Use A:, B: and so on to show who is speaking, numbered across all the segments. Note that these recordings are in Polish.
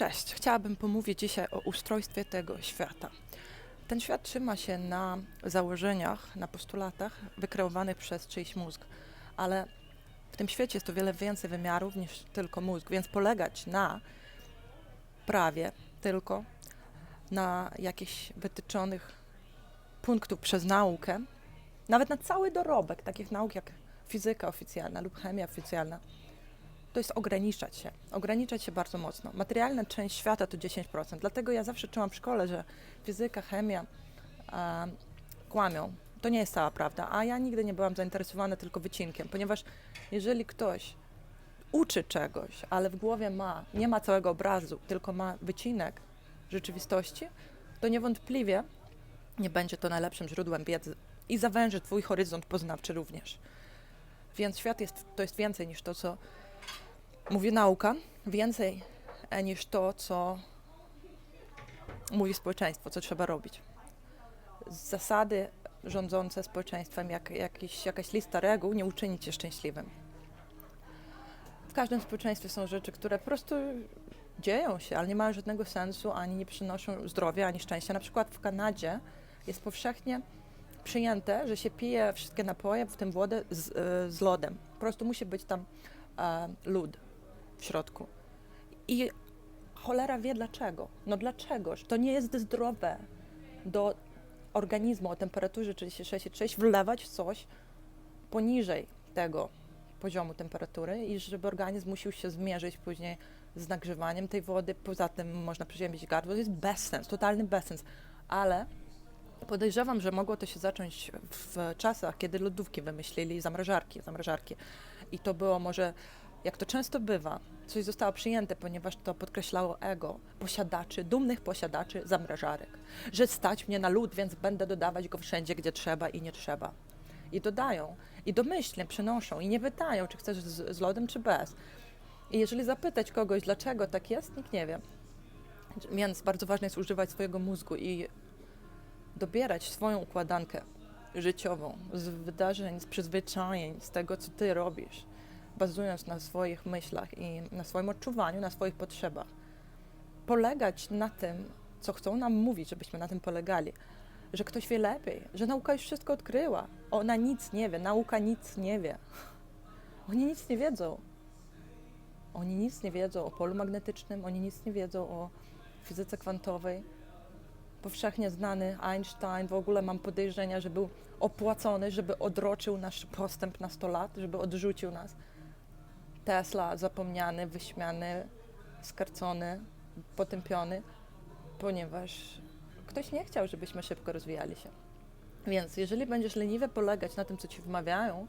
A: Cześć, chciałabym pomówić dzisiaj o ustrojstwie tego świata. Ten świat trzyma się na założeniach, na postulatach wykreowanych przez czyjś mózg, ale w tym świecie jest to wiele więcej wymiarów niż tylko mózg, więc polegać na prawie tylko na jakichś wytyczonych punktów przez naukę, nawet na cały dorobek takich nauk jak fizyka oficjalna lub chemia oficjalna, to jest ograniczać się. Ograniczać się bardzo mocno. Materialna część świata to 10%. Dlatego ja zawsze czułam w szkole, że fizyka, chemia e, kłamią. To nie jest cała prawda. A ja nigdy nie byłam zainteresowana tylko wycinkiem, ponieważ jeżeli ktoś uczy czegoś, ale w głowie ma, nie ma całego obrazu, tylko ma wycinek rzeczywistości, to niewątpliwie nie będzie to najlepszym źródłem wiedzy i zawęży twój horyzont poznawczy również. Więc świat jest, to jest więcej niż to, co mówi nauka, więcej e, niż to, co mówi społeczeństwo, co trzeba robić. Zasady rządzące społeczeństwem, jak jakiś, jakaś lista reguł, nie uczyni cię szczęśliwym. W każdym społeczeństwie są rzeczy, które po prostu dzieją się, ale nie mają żadnego sensu, ani nie przynoszą zdrowia, ani szczęścia. Na przykład w Kanadzie jest powszechnie przyjęte, że się pije wszystkie napoje, w tym wodę z, y, z lodem. Po prostu musi być tam e, lód w środku. I cholera wie dlaczego. No dlaczegoż? To nie jest zdrowe do organizmu o temperaturze 36,6 wlewać coś poniżej tego poziomu temperatury i żeby organizm musiał się zmierzyć później z nagrzewaniem tej wody. Poza tym można przeziębić gardło. To jest bezsens, totalny bezsens. Ale podejrzewam, że mogło to się zacząć w czasach, kiedy lodówki wymyślili zamrażarki, zamrażarki. I to było może jak to często bywa, coś zostało przyjęte, ponieważ to podkreślało ego posiadaczy, dumnych posiadaczy zamrażarek, że stać mnie na lód, więc będę dodawać go wszędzie, gdzie trzeba i nie trzeba. I dodają, i domyślnie przenoszą, i nie pytają, czy chcesz z, z lodem, czy bez. I jeżeli zapytać kogoś, dlaczego tak jest, nikt nie wie. Więc bardzo ważne jest używać swojego mózgu i dobierać swoją układankę życiową z wydarzeń, z przyzwyczajeń, z tego, co ty robisz bazując na swoich myślach i na swoim odczuwaniu, na swoich potrzebach. Polegać na tym, co chcą nam mówić, żebyśmy na tym polegali, że ktoś wie lepiej, że nauka już wszystko odkryła. Ona nic nie wie, nauka nic nie wie. Oni nic nie wiedzą. Oni nic nie wiedzą o polu magnetycznym, oni nic nie wiedzą o fizyce kwantowej. Powszechnie znany Einstein, w ogóle mam podejrzenia, że był opłacony, żeby odroczył nasz postęp na 100 lat, żeby odrzucił nas. Tesla zapomniany, wyśmiany, skarcony, potępiony, ponieważ ktoś nie chciał, żebyśmy szybko rozwijali się. Więc jeżeli będziesz leniwie polegać na tym, co ci wmawiają,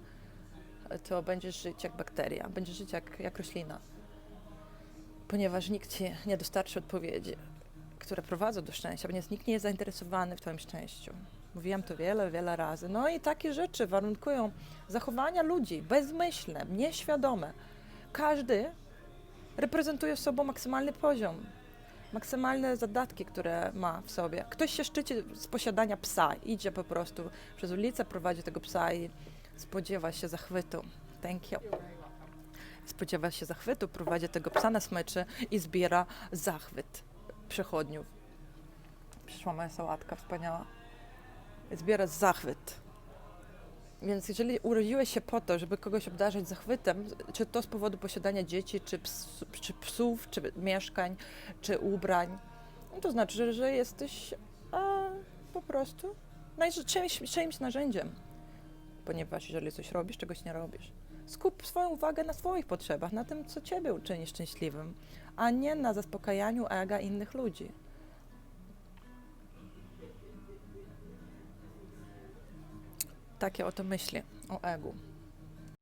A: to będziesz żyć jak bakteria, będziesz żyć jak, jak roślina, ponieważ nikt ci nie dostarczy odpowiedzi, które prowadzą do szczęścia, ponieważ nikt nie jest zainteresowany w Twoim szczęściu. Mówiłam to wiele, wiele razy. No i takie rzeczy warunkują zachowania ludzi bezmyślne, nieświadome każdy reprezentuje sobą maksymalny poziom, maksymalne zadatki, które ma w sobie. Ktoś się szczyci z posiadania psa, idzie po prostu przez ulicę, prowadzi tego psa i spodziewa się zachwytu. Thank you. Spodziewa się zachwytu, prowadzi tego psa na smyczy i zbiera zachwyt przechodniów. Przyszła moja sałatka wspaniała. Zbiera zachwyt więc jeżeli urodziłeś się po to, żeby kogoś obdarzyć zachwytem, czy to z powodu posiadania dzieci, czy, czy psów, czy mieszkań, czy ubrań, no to znaczy, że, jesteś a, po prostu czymś, czyimś narzędziem. Ponieważ jeżeli coś robisz, czegoś nie robisz. Skup swoją uwagę na swoich potrzebach, na tym, co ciebie uczyni szczęśliwym, a nie na zaspokajaniu ega innych ludzi. Takie oto myśli o egu.